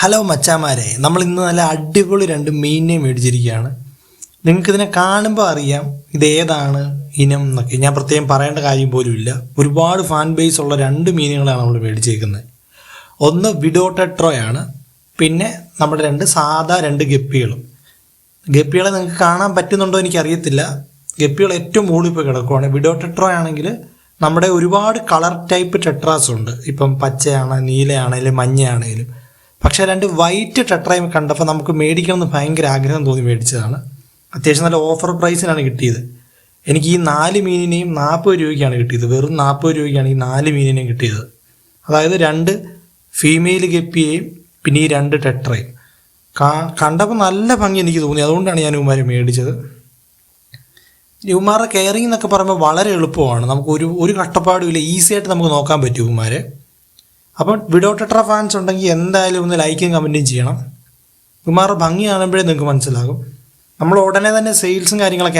Hello മച്ചാമാരെ നമ്മൾ ഇന്ന് നല്ല അടിപൊളി രണ്ട് മീനിനെ മേടിച്ചിരിക്കുകയാണ്. നിങ്ങൾക്കിതിനെ കാണുമ്പോൾ അറിയാം ഇതേതാണ് ഇനം എന്നൊക്കെ. ഞാൻ പ്രത്യേകം പറയേണ്ട കാര്യം പോലും ഇല്ല. ഒരുപാട് ഫാൻ ബേസ് ഉള്ള രണ്ട് മീനുകളാണ് നമ്മൾ മേടിച്ചേക്കുന്നത്. ഒന്ന് വിഡോട്ടെട്രോയാണ് പിന്നെ നമ്മുടെ രണ്ട് സാധാ രണ്ട് ഗപ്പികളും. ഗപ്പികളെ നിങ്ങൾക്ക് കാണാൻ പറ്റുന്നുണ്ടോ എനിക്ക് എനിക്കറിയത്തില്ല. ഗപ്പികൾ ഏറ്റവും മുകളിൽ പോയി കിടക്കുവാണ്. വിഡോട്ടെട്രോ ആണെങ്കിൽ നമ്മുടെ ഒരുപാട് കളർ ടൈപ്പ് ടെട്രാസ് ഉണ്ട്. ഇപ്പം പച്ചയാണ് നീലയാണെങ്കിലും മഞ്ഞയാണെങ്കിലും പക്ഷേ രണ്ട് വൈറ്റ് ടെട്രയും കണ്ടപ്പോൾ നമുക്ക് മേടിക്കണമെന്ന് ഭയങ്കര ആഗ്രഹം തോന്നി മേടിച്ചതാണ്. അത്യാവശ്യം നല്ല ഓഫർ പ്രൈസിനാണ് കിട്ടിയത്. എനിക്ക് ഈ നാല് മീനിനെയും നാൽപ്പത് രൂപയ്ക്കാണ് കിട്ടിയത്. വെറും നാൽപ്പത് രൂപയ്ക്കാണ് ഈ നാല് മീനിനെയും കിട്ടിയത്. അതായത് രണ്ട് ഫീമെയിൽ ഗപ്പിയെയും പിന്നെ ഈ രണ്ട് ടെട്രയും കണ്ടപ്പോൾ നല്ല ഭംഗി എനിക്ക് തോന്നി. അതുകൊണ്ടാണ് ഞാൻ ഇവന്മാരെ മേടിച്ചത്. ഇവന്മാരുടെ കെയറിംഗ് എന്നൊക്കെ പറയുമ്പോൾ വളരെ എളുപ്പമാണ്. നമുക്ക് ഒരു ഒരു കഷ്ടപ്പാടും ഇല്ല. ഈസി ആയിട്ട് നമുക്ക് നോക്കാൻ പറ്റും ഇവന്മാരെ. അപ്പം വിഡോ ഫാൻസ് ഉണ്ടെങ്കിൽ എന്തായാലും ഒന്ന് ലൈക്കും കമന്റും ചെയ്യണം. കുമാർ ഭംഗി കാണുമ്പോഴേ നിങ്ങൾക്ക് മനസ്സിലാകും. നമ്മൾ ഉടനെ തന്നെ സെയിൽസും കാര്യങ്ങളൊക്കെ